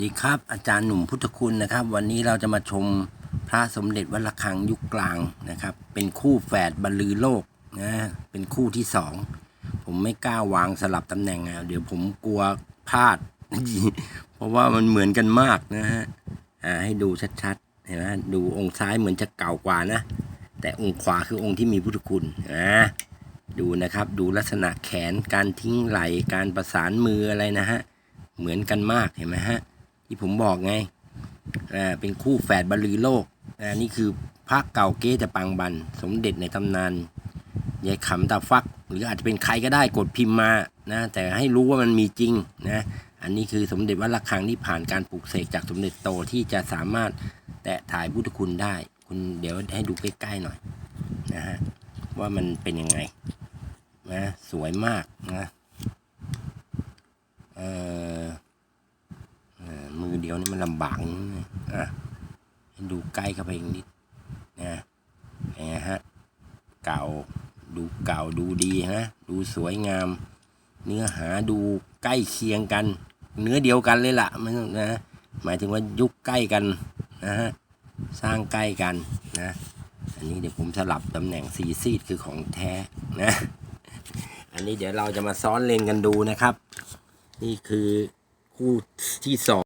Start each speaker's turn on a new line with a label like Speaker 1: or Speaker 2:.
Speaker 1: ดีครับอาจารย์หนุ่มพุทธคุณนะครับ วันนี้เราจะมาชมพระสมเด็จวัดระฆังยุคกลางนะครับ เป็นคู่แฝดบรรลือโลกนะเป็นคู่ที่สองผมไม่กล้าวางสลับตำแหน่งอะเดี๋ยวผมกลัวพลาด เพราะว่ามันเหมือนกันมากนะฮะอ่าให้ดูชัดๆเห็นไหมดูองค์ซ้ายเหมือนจะเก่ากว่านะ แต่องค์ขวาคือองค์ที่มีพุทธคุณอ่าดูนะครับดูลักษณะแขนการทิ้งไหลการประสานมืออะไรนะฮะเหมือนกันมากเห็นไหมฮะ ที่ผมบอกไงอ่าเป็นคู่แฝดบรรลือโลกอ่านี่คือพระเก่าเก๊จะปังบัน สมเด็จในตำนานยายขำตาฟัก หรืออาจจะเป็นใครก็ได้กดพิมพ์มานะแต่ให้รู้ว่ามันมีจริงนะอันนี้คือสมเด็จวัดระฆังที่ผ่านการปลูกเสกจากสมเด็จโตที่จะสามารถแตะถ่ายพุทธคุณได้ คุณเดี๋ยวให้ดูใกล้ๆหน่อยนะฮะว่ามันเป็นยังไงนะสวยมากนะเอ่อ เดียวนี่มันลำบากนิดนึงอะให้ดูใกล้เข้าไปอีกนิดนะไหมฮะเก่าดูเก่าดูดีฮะดูสวยงาม เนื้อหาดูใกล้เคียงกัน เนื้อเดียวกันเลยล่ะมันนะหมายถึงว่ายุคใกล้กันนะฮะสร้างใกล้กันนะอันนี้เดี๋ยวผมสลับตำแหน่งซีซีดคือของแท้นะอันนี้เดี๋ยวเราจะมาซ้อนเลนกันดูนะครับ นี่คือคู่ที่สอง